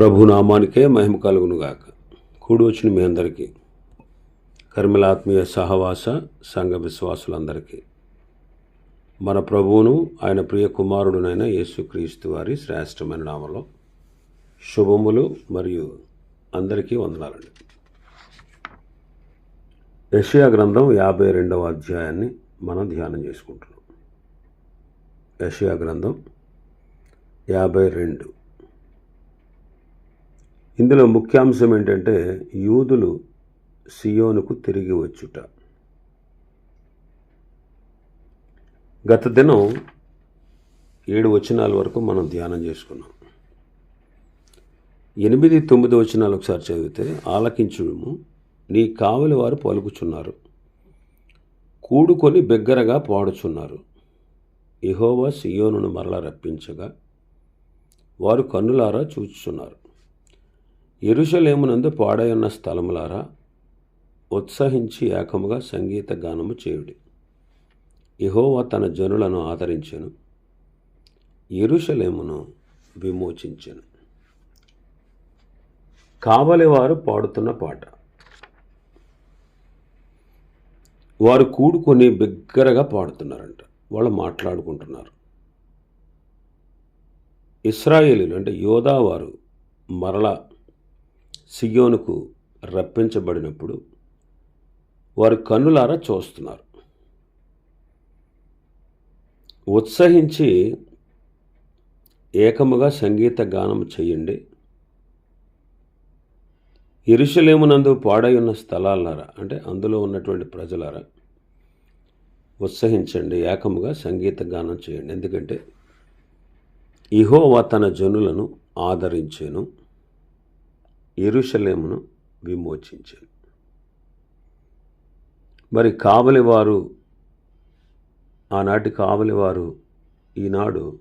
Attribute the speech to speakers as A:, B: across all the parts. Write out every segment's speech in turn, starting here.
A: ప్రభు నామానికే మహిమ కలుగునుగాక. కూడి వచ్చిన మీ అందరికీ కర్మలాత్మీయ సహవాస సంఘ విశ్వాసులందరికీ మన ప్రభువును ఆయన ప్రియ కుమారుడునైన యేసుక్రీస్తు వారి శ్రేష్టమైన నామలో శుభములు మరియు అందరికీ వందనాలండి. యషయా గ్రంథం యాభై రెండవ అధ్యాయాన్ని మనం ధ్యానం చేసుకుంటున్నాం. యషయా గ్రంథం యాభై రెండు. ఇందులో ముఖ్యాంశం ఏంటంటే యూదులు సియోనుకు తిరిగి వచ్చుట. గత దినం ఏడు వచనాల వరకు మనం ధ్యానం చేసుకున్నాం. ఎనిమిది తొమ్మిది వచనాలు ఒకసారి చదివితే ఆలకించుము. నీ కావలి వారు పలుకుచున్నారు. కూడుకొని బిగ్గరగా పాడుచున్నారు. ఇహోవా సియోనును మరల రప్పించగా వారు కన్నులారా చూచుచున్నారు. ఎరుషలేమునందు పాడయున్న స్థలములారా ఉత్సహించి ఏకముగా సంగీత గానము చేయుడి. ఇహోవా తన జనులను ఆదరించెను ఎరుషలేమును విమోచించెను. కావలివారు పాడుతున్న పాట. వారు కూడుకొని బిగ్గరగా పాడుతున్నారంట. వాళ్ళు మాట్లాడుకుంటున్నారు. ఇస్రాయేలీలు అంటే యోధా వారు మరలా సియోనుకు రప్పించబడినప్పుడు వారు కన్నులారా చూస్తున్నారు. ఉత్సహించి ఏకముగా సంగీత గానం చేయండి. ఇరుషులేమునందు పాడై ఉన్న స్థలాలారా అంటే అందులో ఉన్నటువంటి ప్రజలారా ఉత్సహించండి ఏకముగా సంగీత గానం చేయండి. ఎందుకంటే ఇహోవా తన జనులను ఆదరించేను. ఎరుషలేమును విమోచించారు. మరి కావలివారు ఆనాటి కావలివారు ఈనాడు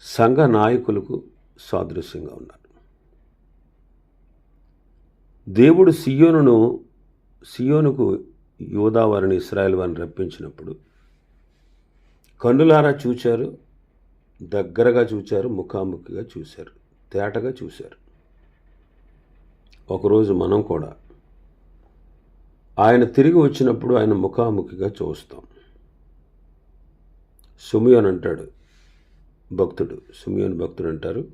A: సంఘ నాయకులకు సాదృశ్యంగా ఉన్నారు. దేవుడు సియోనును సియోనుకు యోధావారిని ఇస్రాయల్ వారిని రప్పించినప్పుడు కన్నులారా చూచారు దగ్గరగా చూచారు ముఖాముఖిగా చూశారు తేటగా చూశారు. ఒకరోజు మనం కూడా ఆయన తిరిగి వచ్చినప్పుడు ఆయన ముఖాముఖిగా చూస్తాం. సుమియోన్ అంటాడు భక్తుడు. సుమియోన్ భక్తుడు అంటారు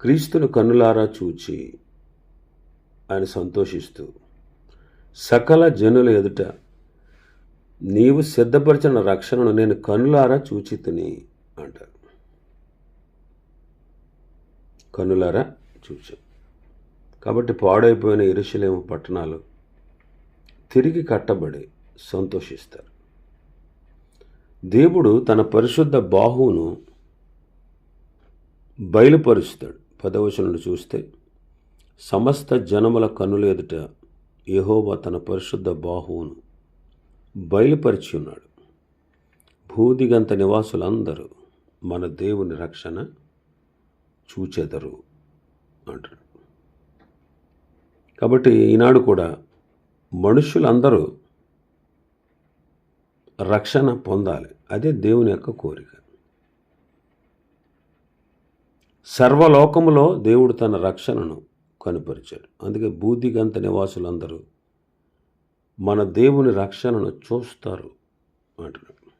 A: క్రీస్తును కన్నులారా చూచి ఆయన సంతోషిస్తూ సకల జనుల ఎదుట నీవు సిద్ధపరిచిన రక్షణను నేను కన్నులారా చూచి తిని అంటారు. కన్నులారా చూచాను కాబట్టి పాడైపోయిన ఇరుషులేము పట్టణాలు తిరిగి కట్టబడి సంతోషిస్తారు. దేవుడు తన పరిశుద్ధ బాహువును బయలుపరుస్తాడు. పదవచనుడు చూస్తే సమస్త జనముల కన్నుల ఎదుట యహోవా తన పరిశుద్ధ బాహువును బయలుపరిచి ఉన్నాడు. భూదిగంత నివాసులందరూ మన దేవుని రక్షణ చూచెదరు అంటాడు కాబట్టి ఈనాడు కూడా మనుషులందరూ రక్షణ పొందాలి. అదే దేవుని యొక్క కోరిక. సర్వలోకములో దేవుడు తన రక్షణను కనుపరిచాడు. అందుకే బూదిగంత నివాసులందరూ మన దేవుని రక్షణను చూస్తారు అంటున్నాడు.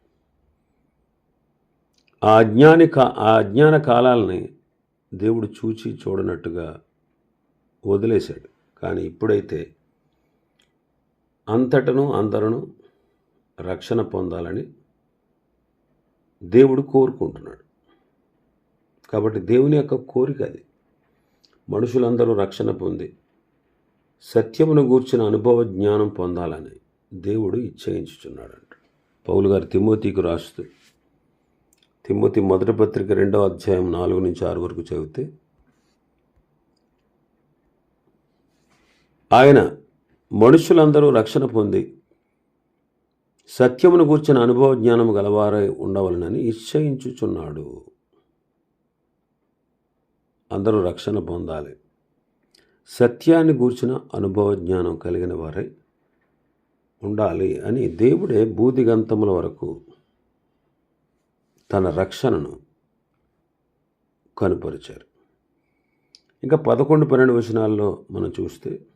A: ఆ అజ్ఞాని కా ఆ అజ్ఞాన కాలాలని దేవుడు చూచి చూడనట్టుగా వదిలేశాడు. కానీ ఇప్పుడైతే అంతటను అందరను రక్షణ పొందాలని దేవుడు కోరుకుంటున్నాడు. కాబట్టి దేవుని యొక్క కోరిక అది. మనుషులందరూ రక్షణ పొంది సత్యమును గూర్చిన అనుభవ జ్ఞానం పొందాలని దేవుడు ఇచ్చయించుచున్నాడంట పౌలు గారు తిమ్మోతికి రాస్తూ తిమ్మతి మొదటి పత్రిక రెండవ అధ్యాయం నాలుగు నుంచి ఆరు వరకు చదివితే ఆయన మనుషులందరూ రక్షణ పొంది సత్యమును గూర్చిన అనుభవ జ్ఞానం గలవారై ఉండవలనని నిశ్చయించుచున్నాడు. అందరూ రక్షణ పొందాలి. సత్యాన్ని గూర్చిన అనుభవ జ్ఞానం కలిగిన వారై ఉండాలి అని దేవుడే బూదిగంతముల వరకు తన రక్షణను కనుపరిచారు. ఇంకా పదకొండు పన్నెండు వచనాల్లో మనం చూస్తే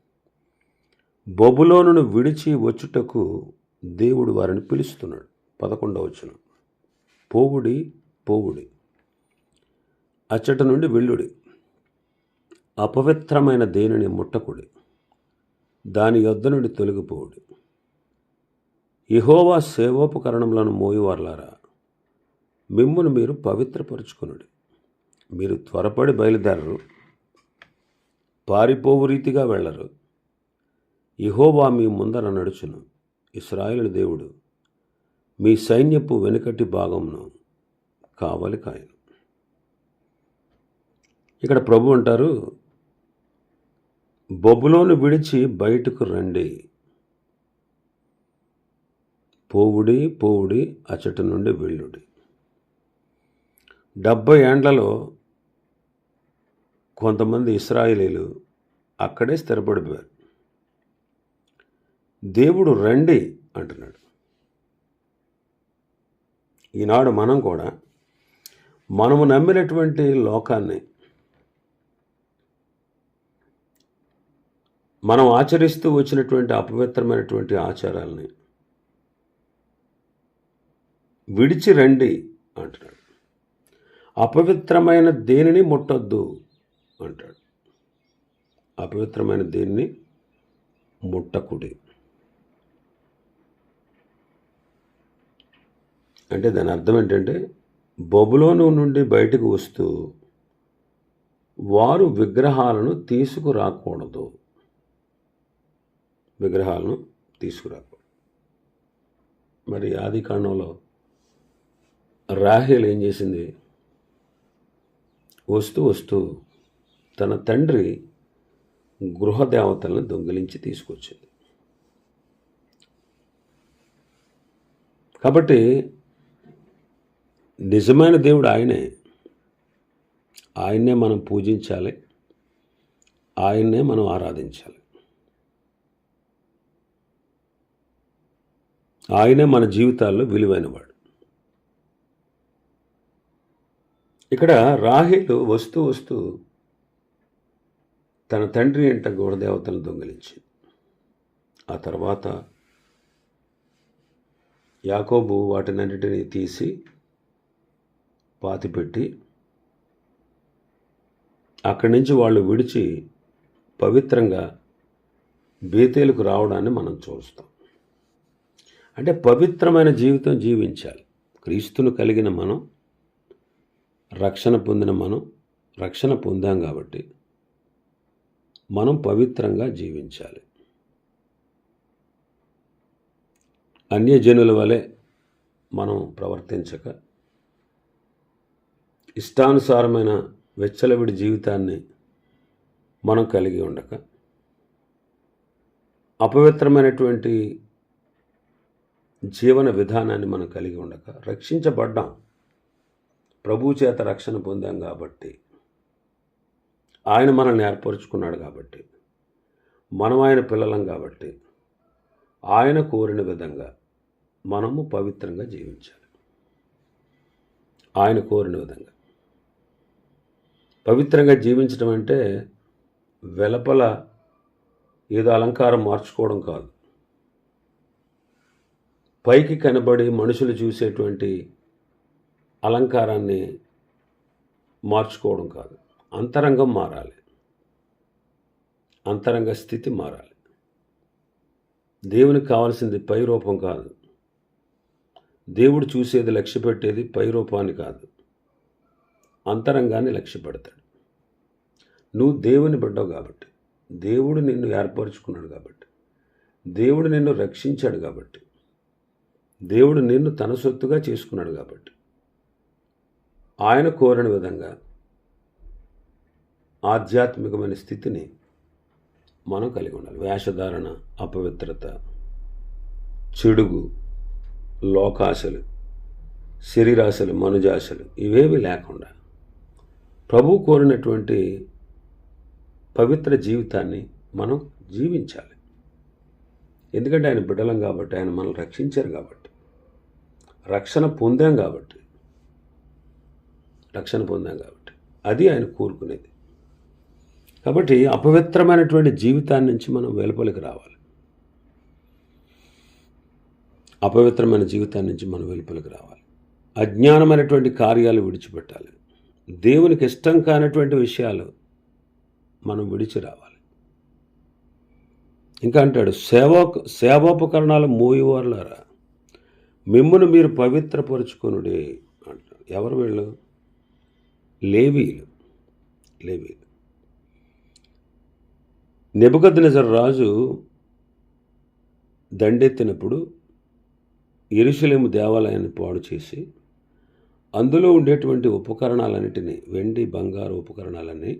A: బొబులోనును విడిచి వచ్చుటకు దేవుడు వారిని పిలుస్తున్నాడు. పదకొండవ వచ్చిన పోవుడి పోవుడి. అచ్చట నుండి వెళ్ళుడి. అపవిత్రమైన దేనిని ముట్టకుడి. దాని యొద్ద నుండి తొలగిపోవుడి. ఇహోవా సేవోపకరణములను మోయివార్లారా మిమ్మును మీరు పవిత్రపరుచుకునుడి. మీరు త్వరపడి బయలుదేరరు. పారిపోవు రీతిగా వెళ్ళరు. ఇహోవా మీ ముందర నడుచును ఇస్రాయేలు దేవుడు. మీ సైన్యపు వెనుకటి భాగంను కావలి కాయను ఇక్కడ ప్రభు అంటారు బొబ్బులోను విడిచి బయటకు రండి. పోవుడి పోవుడి అచ్చటి నుండి వెళ్ళుడి. డెబ్బై ఏండ్లలో కొంతమంది ఇస్రాయిలీలు అక్కడే స్థిరపడిపోయారు. దేవుడు రండి అంటున్నాడు. ఈనాడు మనం కూడా మనము నమ్మినటువంటి లోకాన్ని మనం ఆచరిస్తూ వచ్చినటువంటి అపవిత్రమైనటువంటి ఆచారాలని విడిచి రండి అంటున్నాడు. అపవిత్రమైన దేనిని ముట్టొద్దు అంటాడు. అపవిత్రమైన దేన్ని ముట్టకుడి అంటే దాని అర్థం ఏంటంటే బొబులోను నుండి బయటకు వస్తూ వారు విగ్రహాలను తీసుకురాకూడదు. విగ్రహాలను తీసుకురాకూడదు. మరి ఆది కాండంలో రాహేల్ ఏం చేసింది? వస్తూ వస్తూ తన తండ్రి గృహదేవతలను దొంగిలించి తీసుకొచ్చింది. కాబట్టి నిజమైన దేవుడు ఆయనే. ఆయన్నే మనం పూజించాలి. ఆయన్నే మనం ఆరాధించాలి. ఆయనే మన జీవితాల్లో విలువైనవాడు. ఇక్కడ రాహిలు వస్తూ వస్తూ తన తండ్రి ఇంట గోడదేవతలను దొంగిలించింది. ఆ తర్వాత యాకోబు వాటినన్నిటినీ తీసి పాతిపెట్టి అక్కడి నుంచి వాళ్ళు విడిచి పవిత్రంగా బేతేలకు రావడాన్ని మనం చూస్తాం. అంటే పవిత్రమైన జీవితం జీవించాలి. క్రీస్తును కలిగిన మనం రక్షణ పొందిన మనం రక్షణ పొందాం కాబట్టి మనం పవిత్రంగా జీవించాలి. అన్యజనుల వలె మనం ప్రవర్తించక ఇష్టానుసారమైన వెచ్చలవిడి జీవితాన్ని మనం కలిగి ఉండక అపవిత్రమైనటువంటి జీవన విధానాన్ని మనం కలిగి ఉండక రక్షించబడ్డాం. ప్రభు చేత రక్షణ పొందాం కాబట్టి ఆయన మనల్ని ఏర్పరుచుకున్నాడు కాబట్టి మనం ఆయన పిల్లలం కాబట్టి ఆయన కోరిన విధంగా మనము పవిత్రంగా జీవించాలి. ఆయన కోరిన విధంగా. పవిత్రంగా జీవించడం అంటే వెలపల ఏదో అలంకారం మార్చుకోవడం కాదు. పైకి కనబడి మనుషులు చూసేటువంటి అలంకారాన్ని మార్చుకోవడం కాదు. అంతరంగం మారాలి. అంతరంగ స్థితి మారాలి. దేవునికి కావాల్సింది పై రూపం కాదు. దేవుడు చూసేది లక్ష్య పెట్టేది పై రూపాన్ని కాదు. అంతరంగాన్ని లక్ష్యపెడతాడు. నువ్వు దేవుని బిడ్డవు కాబట్టి దేవుడు నిన్ను ఏర్పరచుకున్నాడు కాబట్టి దేవుడు నిన్ను రక్షించాడు కాబట్టి దేవుడు నిన్ను తన సొత్తుగా చేసుకున్నాడు కాబట్టి ఆయన కోరిన విధంగా ఆధ్యాత్మికమైన స్థితిని మనం కలిగి ఉండాలి. వేషధారణ అపవిత్రత చెడుగు లోకాశలు శరీరాశలు మనుజాశలు ఇవేవి లేకుండా ప్రభు కోరినటువంటి పవిత్ర జీవితాన్ని మనం జీవించాలి. ఎందుకంటే ఆయన బిడ్డలం కాబట్టి ఆయన మనల్ని రక్షించారు కాబట్టి రక్షణ పొందాం కాబట్టి రక్షణ పొందాం కాబట్టి అది ఆయన కోరుకునేది. కాబట్టి అపవిత్రమైనటువంటి జీవితాన్ని నుంచి మనం వెలుపలికి రావాలి. అపవిత్రమైన జీవితాన్ని నుంచి మనం వెలుపలికి రావాలి. అజ్ఞానమైనటువంటి కార్యాలు విడిచిపెట్టాలి. దేవునికి ఇష్టం కానటువంటి విషయాలు మనం విడిచి రావాలి. ఇంకా అంటాడు సేవా సేవోపకరణాలు మోయేవారులారా మిమ్మును మీరు పవిత్రపరుచుకొనుడి అంటాడు. ఎవరు వీళ్ళు? లేవీలు లేవీలు నెబుకద్నెజర్ రాజు దండెత్తినప్పుడు ఎరుషలేము దేవాలయాన్ని పాడు చేసి అందులో ఉండేటువంటి ఉపకరణాలన్నిటినీ వెండి బంగారు ఉపకరణాలన్నీ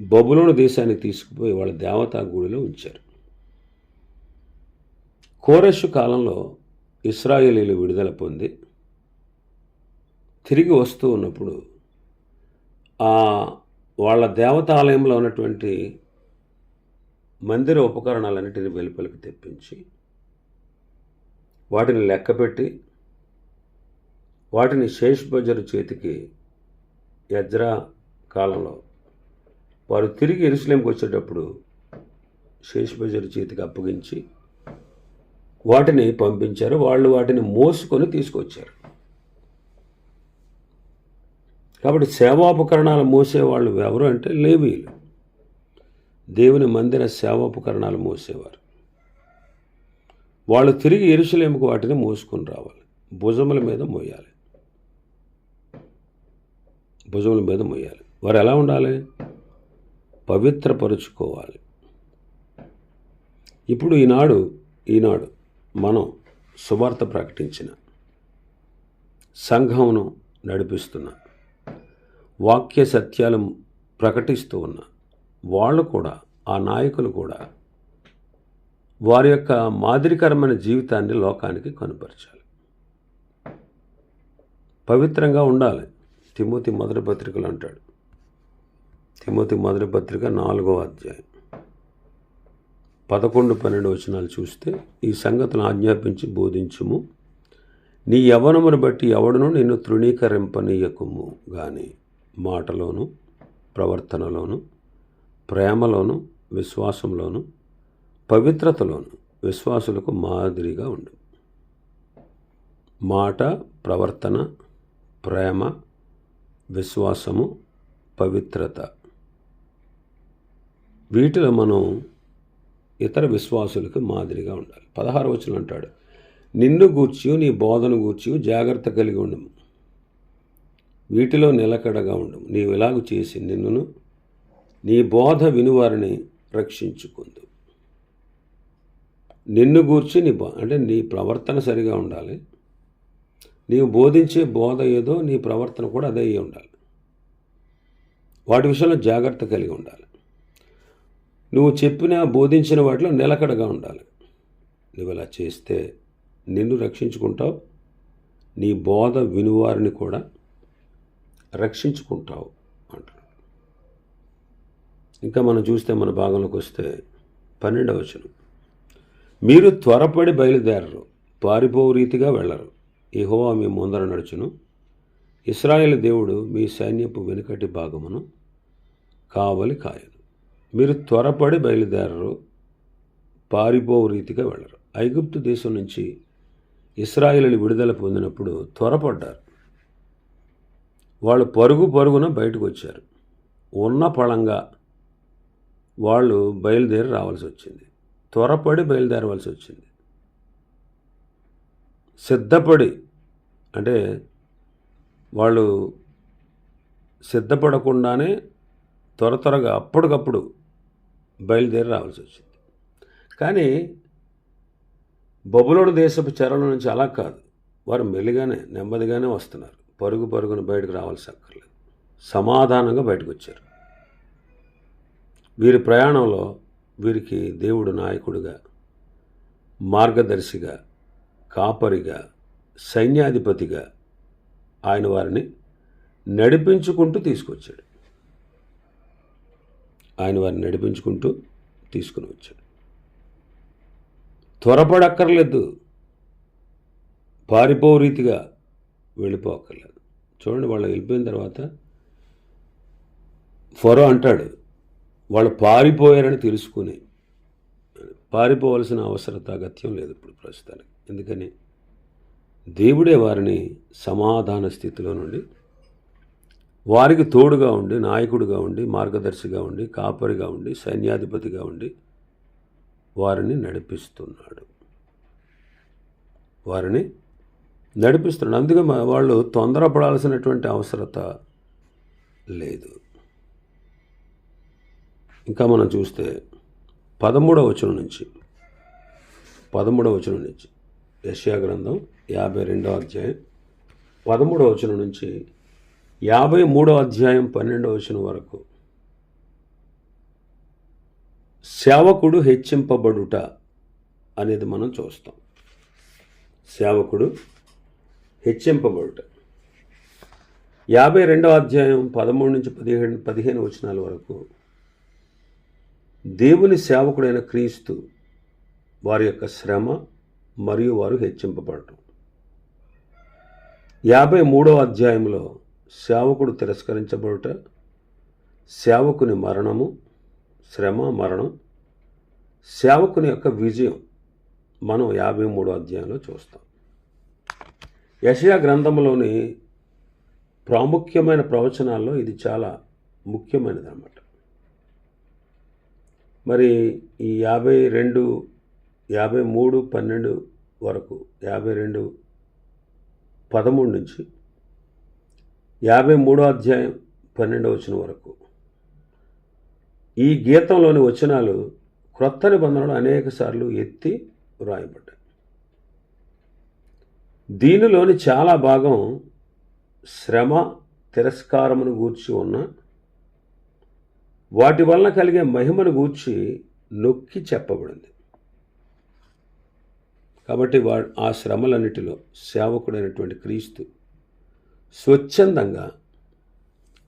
A: బబులోను దేశానికి తీసుకుపోయి వాళ్ళ దేవతా గుడిలో ఉంచారు. కోరెషు కాలంలో ఇస్రాయేలీలు విడుదల పొంది తిరిగి వస్తూ ఉన్నప్పుడు ఆ వాళ్ళ దేవతాలయంలో ఉన్నటువంటి మందిర ఉపకరణాలన్నిటిని వెలుపలికి తెప్పించి వాటిని లెక్కపెట్టి వాటిని శేష్ బజరు చేతికి యజ్రా కాలంలో వారు తిరిగి ఎరుసలేంకి వచ్చేటప్పుడు శేష్ బజరు చేతికి అప్పగించి వాటిని పంపించారు. వాళ్ళు వాటిని మోసుకొని తీసుకొచ్చారు. కాబట్టి సేవాపకరణాలు మోసేవాళ్ళు ఎవరు అంటే లేవీలు దేవుని మందిర సేవాపకరణాలు మోసేవారు. వాళ్ళు తిరిగి ఎరుసలేముకు వాటిని మోసుకొని రావాలి. భుజముల మీద మోయాలి. భుజముల మీద మోయాలి వారు ఎలా ఉండాలి? పవిత్రపరుచుకోవాలి. ఇప్పుడు ఈనాడు ఈనాడు మనం సువార్త ప్రకటించిన సంఘమును నడిపిస్తున్న వాక్య సత్యాలు ప్రకటిస్తూ ఉన్న వాళ్ళు కూడా ఆ నాయకులు కూడా వారి యొక్క మాదిరికరమైన జీవితాన్ని లోకానికి కనుపరచాలి. పవిత్రంగా ఉండాలి. తిమోతి మొదటి పత్రికలు అంటాడు. తిమోతి మొదటి పత్రిక నాలుగో అధ్యాయం. పదకొండు పన్నెండు వచనాలు చూస్తే ఈ సంగతులు ఆజ్ఞాపించి బోధించుము. నీ యవనమును బట్టి ఎవడను నిన్ను తృణీకరింపనీయకుము. కానీ మాటలోను ప్రవర్తనలోను ప్రేమలోను విశ్వాసంలోను పవిత్రతలోను విశ్వాసులకు మాదిరిగా ఉండు. మాట ప్రవర్తన ప్రేమ విశ్వాసము పవిత్రత. వీటిలో మనం ఇతర విశ్వాసులకు మాదిరిగా ఉండాలి. పదహారు వచనం అంటాడు. నిన్ను గూర్చి నీ బోధను గూర్చి జాగ్రత్త కలిగి ఉండము వీటిలో నిలకడగా ఉండము నీవు ఇలాగ చేసి నిన్నును నీ బోధ వినువారిని రక్షించుకుందు. నిన్ను గూర్చి నీ బో అంటే నీ ప్రవర్తన సరిగా ఉండాలి. నీవు బోధించే బోధ ఏదో నీ ప్రవర్తన కూడా అదే అయి ఉండాలి. వాటి విషయంలో జాగ్రత్త కలిగి ఉండాలి. నువ్వు చెప్పిన బోధించిన వాటిలో నిలకడగా ఉండాలి. నువ్వు ఇలా చేస్తే నిన్ను రక్షించుకుంటావు. నీ బోధ వినువారిని కూడా రక్షించుకుంటావు అంటున్నాడు ఇంకా మనం చూస్తే మన భాగంలోకి వస్తే పన్నెండవచనం మీరు త్వరపడి బయలుదేరరు. పారిపోవు రీతిగా వెళ్ళరు. యహోవా మీ ముందర నడుచును. ఇస్రాయేల్ దేవుడు మీ సైన్యపు వెనుకటి భాగమును కావలి కాయను మీరు త్వరపడి బయలుదేరరు పారిపో రీతిగా వెళ్ళరు. ఐగుప్తు దేశం నుంచి ఇస్రాయేలు విడుదల పొందినప్పుడు త్వరపడ్డారు. వాళ్ళు పరుగు పరుగున బయటకు వచ్చారు. ఉన్న పళంగా వాళ్ళు బయలుదేరి రావాల్సి వచ్చింది. త్వరపడి బయలుదేరవలసి వచ్చింది. సిద్ధపడి అంటే వాళ్ళు సిద్ధపడకుండానే త్వర త్వరగా అప్పటికప్పుడు బయలుదేరి రావాల్సి వచ్చింది. కానీ బొబులోడు దేశపు చెరల నుంచి అలా కాదు. వారు మెల్లిగానే నెమ్మదిగానే వస్తున్నారు. పరుగు పరుగున బయటకు రావాల్సి అక్కర్లేదు. సమాధానంగా బయటకు వచ్చారు. వీరి ప్రయాణంలో వీరికి దేవుడు నాయకుడిగా మార్గదర్శిగా కాపరిగా సైన్యాధిపతిగా ఆయన వారిని నడిపించుకుంటూ తీసుకొచ్చాడు. ఆయన వారిని నడిపించుకుంటూ తీసుకుని వచ్చాడు. త్వరపడక్కర్లేదు. పారిపో రీతిగా వెళ్ళిపోక్కర్లేదు. చూడండి వాళ్ళు వెళ్ళిపోయిన తర్వాత ఫరో అంటాడు వాళ్ళు పారిపోయారని తెలుసుకుని. పారిపోవలసిన అవసరత అగత్యం లేదు ఇప్పుడు ప్రస్తుతానికి. ఎందుకని? దేవుడే వారిని సమాధాన స్థితిలో నుండి వారికి తోడుగా ఉండి నాయకుడిగా ఉండి మార్గదర్శిగా ఉండి కాపరిగా ఉండి సైన్యాధిపతిగా ఉండి వారిని నడిపిస్తున్నాడు. వారిని నడిపిస్తున్నాడు. అందుకే వాళ్ళు తొందరపడాల్సినటువంటి అవసరత లేదు. ఇంకా మనం చూస్తే పదమూడవ వచనం నుంచి పదమూడవ వచనం నుంచి యశ్యా గ్రంథం యాభై రెండవ అధ్యాయం. పదమూడవ వచనం నుంచి యాభై మూడో అధ్యాయం పన్నెండవ వచనం వరకు. సేవకుడు హెచ్చింపబడుట అనేది మనం చూస్తాం. సేవకుడు హెచ్చింపబడుట. యాభై రెండవ అధ్యాయం పదమూడు నుంచి పదిహేను పదిహేను వచనాల వరకు దేవుని సేవకుడైన క్రీస్తు వారి యొక్క శ్రమ మరియు వారు హెచ్చింపబడటం. యాభై మూడో అధ్యాయంలో సేవకుడు తిరస్కరించబడుట సేవకుని మరణము శ్రమ మరణం సేవకుని యొక్క విజయం మనం యాభై మూడో అధ్యాయంలో చూస్తాం. యషయా గ్రంథంలోని ప్రాముఖ్యమైన ప్రవచనాల్లో ఇది చాలా ముఖ్యమైనది అన్నమాట మరి ఈ యాభై రెండు యాభై మూడు పన్నెండు వరకు యాభై రెండు పదమూడు నుంచి యాభై మూడో అధ్యాయం పన్నెండో వచనం వరకు. ఈ గీతంలోని వచనాలు క్రొత్త నిబంధనలు అనేక సార్లు ఎత్తి వ్రాయబడ్డాయి. దీనిలోని చాలా భాగం శ్రమ తిరస్కారమును గూర్చి ఉన్న వాటి వలన కలిగే మహిమను గూర్చి నొక్కి చెప్పబడింది. కాబట్టి వా ఆ శ్రమలన్నిటిలో సేవకుడైనటువంటి క్రీస్తు స్వచ్ఛందంగా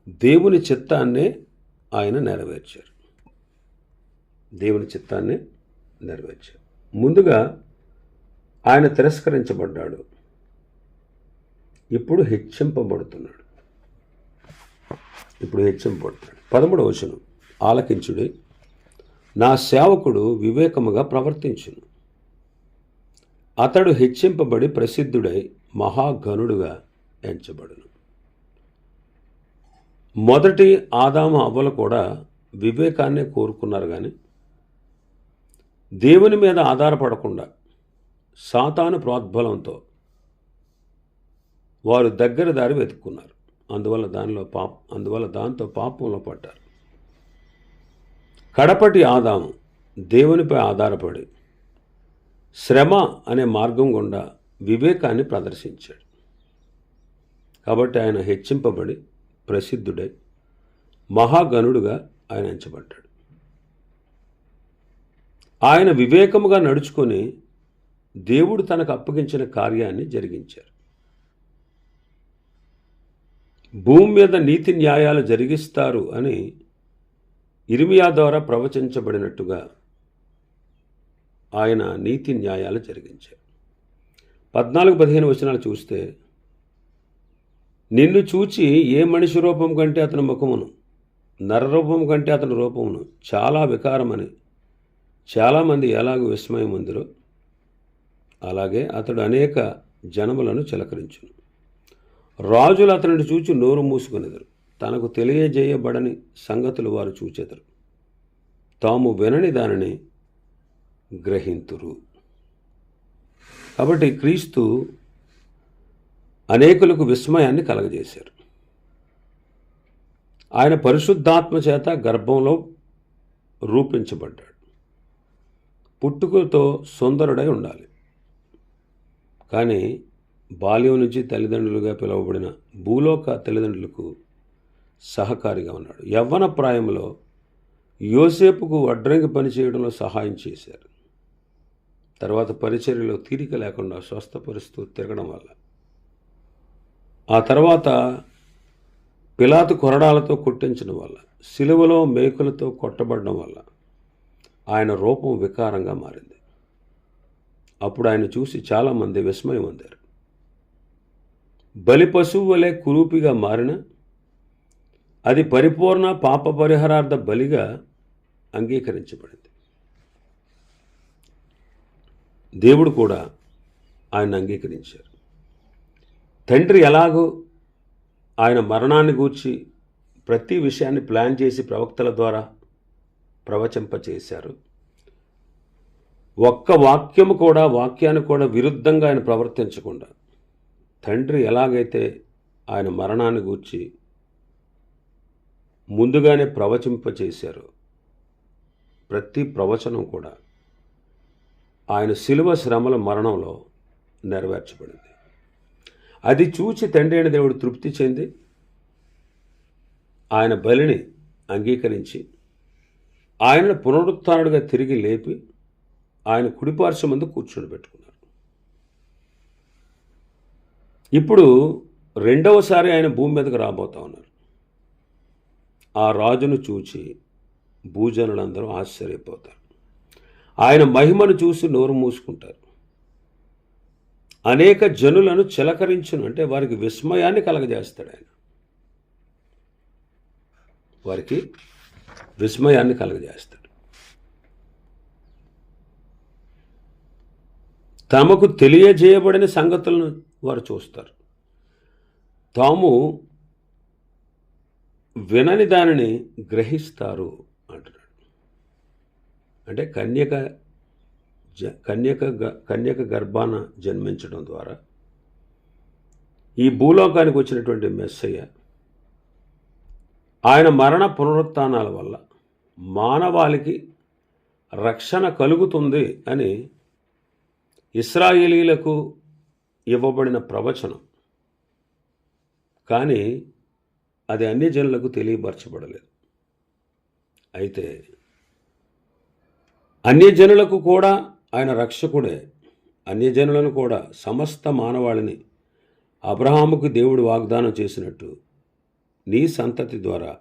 A: దేవుని చిత్తాన్నే ఆయన నెరవేర్చారు. దేవుని చిత్తాన్ని నెరవేర్చారు. ముందుగా ఆయన తిరస్కరించబడ్డాడు. ఇప్పుడు హెచ్చింపబడుతున్నాడు. ఇప్పుడు హెచ్చింపబడుతున్నాడు. పదమూడవ వచనం. ఆలకించుడి నా సేవకుడు వివేకముగా ప్రవర్తించును. అతడు హెచ్చింపబడి ప్రసిద్ధుడై మహాగణుడుగా ఎంచబడును. మొదటి ఆదామ అవ్వలు కూడా వివేకాన్నే కోరుకున్నారు కానీ దేవుని మీద ఆధారపడకుండా సాతాను ప్రోద్బలంతో వారు దగ్గర దారి వెతుక్కున్నారు. అందువల్ల దానిలో పాప అందువల్ల దాంతో పాపంలో పడ్డారు. కడపటి ఆదాము దేవునిపై ఆధారపడి శ్రమ అనే మార్గం గుండా వివేకాన్ని ప్రదర్శించాడు. కాబట్టి ఆయన హెచ్చింపబడి ప్రసిద్ధుడై మహాగణుడుగా ఆయన ఎంచబడ్డాడు. ఆయన వివేకముగా నడుచుకొని దేవుడు తనకు అప్పగించిన కార్యాన్ని జరిగించారు. భూమి మీద నీతి న్యాయాలు జరిగిస్తారు అని ఇర్మియా ద్వారా ప్రవచించబడినట్టుగా ఆయన నీతి న్యాయాలు జరిగించారు పద్నాలుగు పదిహేను వచనాలు చూస్తే నిన్ను చూచి ఏ మనిషి రూపం కంటే అతని ముఖమును నరరూపం కంటే అతని రూపమును చాలా వికారమని చాలామంది ఎలాగో విస్మయం ఉందిరో అలాగే అతడు అనేక జనములను చిలకరించును. రాజులు అతనిని చూచి నోరు మూసుకునేదరు. తనకు తెలియజేయబడని సంగతులు వారు చూచెదరు. తాము వినని దానిని గ్రహింతురు. కాబట్టి క్రీస్తు అనేకులకు విస్మయాన్ని కలగజేశారు. ఆయన పరిశుద్ధాత్మ చేత గర్భంలో రూపించబడ్డాడు. పుట్టుకతో సుందరుడై ఉండాలి. కానీ బాల్యం నుంచి తల్లిదండ్రులుగా పిలువబడిన భూలోక తల్లిదండ్రులకు సహకారిగా ఉన్నాడు. యవ్వన ప్రాయంలో యోసేపుకు వడ్రంగి పనిచేయడంలో సహాయం చేశారు. తర్వాత పరిచర్యలో తీరిక లేకుండా స్వస్థపరుస్తూ తిరగడం వల్ల. ఆ తర్వాత పిలాతు కొరడాలతో కొట్టించడం వల్ల సిలువలో మేకులతో కొట్టబడడం వల్ల ఆయన రూపం వికారంగా మారింది. అప్పుడు ఆయన చూసి చాలామంది విస్మయం పొందారు. బలి పశువు వలె కురూపిగా మారిన అది పరిపూర్ణ పాప పరిహారార్థ బలిగా అంగీకరించబడింది. దేవుడు కూడా ఆయన అంగీకరించారు. తండ్రి ఎలాగో ఆయన మరణాన్ని గూర్చి ప్రతి విషయాన్ని ప్లాన్ చేసి ప్రవక్తల ద్వారా ప్రవచింపచేశారు ఒక్క వాక్యము కూడా వాక్యాన్ని కూడా విరుద్ధంగా ఆయన ప్రవర్తించకుండా తండ్రి ఎలాగైతే ఆయన మరణాన్ని గూర్చి ముందుగానే ప్రవచింపచేశారు ప్రతి ప్రవచనం కూడా ఆయన శిలువ శ్రమల మరణంలో నెరవేర్చబడింది. అది చూచి తండ్రి అయిన దేవుడు తృప్తి చెంది ఆయన బలిని అంగీకరించి ఆయనను పునరుత్థానుడిగా తిరిగి లేపి ఆయన కుడిపార్శ్వ ముందు కూర్చొని పెట్టుకున్నారు. ఇప్పుడు రెండవసారి ఆయన భూమి మీదకు రాబోతా ఉన్నారు. ఆ రాజును చూచి భూజనులందరూ ఆశ్చర్యపోతారు. ఆయన మహిమను చూసి నోరు మూసుకుంటారు. అనేక జనులను చిలకరించును అంటే వారికి విస్మయాన్ని కలగజేస్తాడు ఆయన. వారికి విస్మయాన్ని కలగజేస్తాడు. తమకు తెలియజేయబడిన సంగతులను వారు చూస్తారు. తాము వినని దానిని గ్రహిస్తారు. అంటే కన్యక జ కన్యక గ- కన్యక గర్భాన జన్మించడం ద్వారా ఈ భూలోకానికి వచ్చినటువంటి మెస్సయ్య ఆయన మరణ పునరుత్నాల వల్ల మానవాళికి రక్షణ కలుగుతుంది అని ఇస్రాయేలీలకు ఇవ్వబడిన ప్రవచనం. కానీ అది అన్ని జనులకు తెలియపరచబడలేదు. అయితే అన్యజనులకు కూడా ఆయన రక్షకుడే. అన్యజనులను కూడా సమస్త మానవాళిని అబ్రహాముకు దేవుడు వాగ్దానం చేసినట్టు నీ సంతతి ద్వారా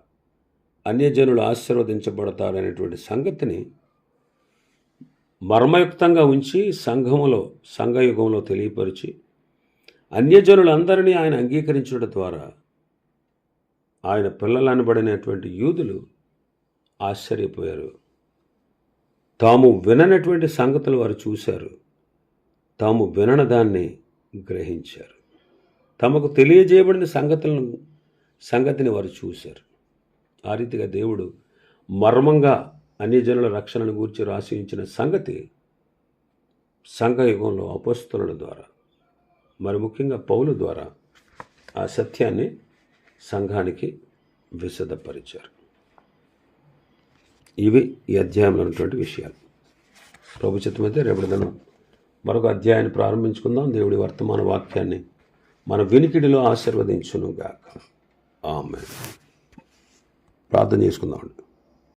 A: అన్యజనులు ఆశీర్వదించబడతారనేటువంటి సంగతిని మర్మయుక్తంగా ఉంచి సంఘములో సంఘయుగంలో తెలియపరిచి అన్యజనులందరినీ ఆయన అంగీకరించడం ద్వారా ఆయన పిల్లలనబడినటువంటి యూదులు ఆశ్చర్యపోయారు. తాము విననటువంటి సంగతులు వారు చూశారు. తాము వినన దాన్ని గ్రహించారు. తమకు తెలియజేయబడిన సంగతులను సంగతిని వారు చూశారు. ఆ రీతిగా దేవుడు మర్మంగా అన్ని జనుల రక్షణను గూర్చి రాశించిన సంగతి సంఘయుగంలో అపస్తుల ద్వారా మరి ముఖ్యంగా పౌలు ద్వారా ఆ సత్యాన్ని సంఘానికి విశదపరిచారు ఇవి ఈ అధ్యాయంలో ఉన్నటువంటి విషయాలు. ప్రభు అయితే రేపటి దినం మరొక అధ్యాయాన్ని ప్రారంభించుకుందాం. దేవుడి వర్తమాన వాక్యాన్ని మన వినికిడిలో ఆశీర్వదించునుగాక. ఆమె ప్రార్థన చేసుకుందామండి.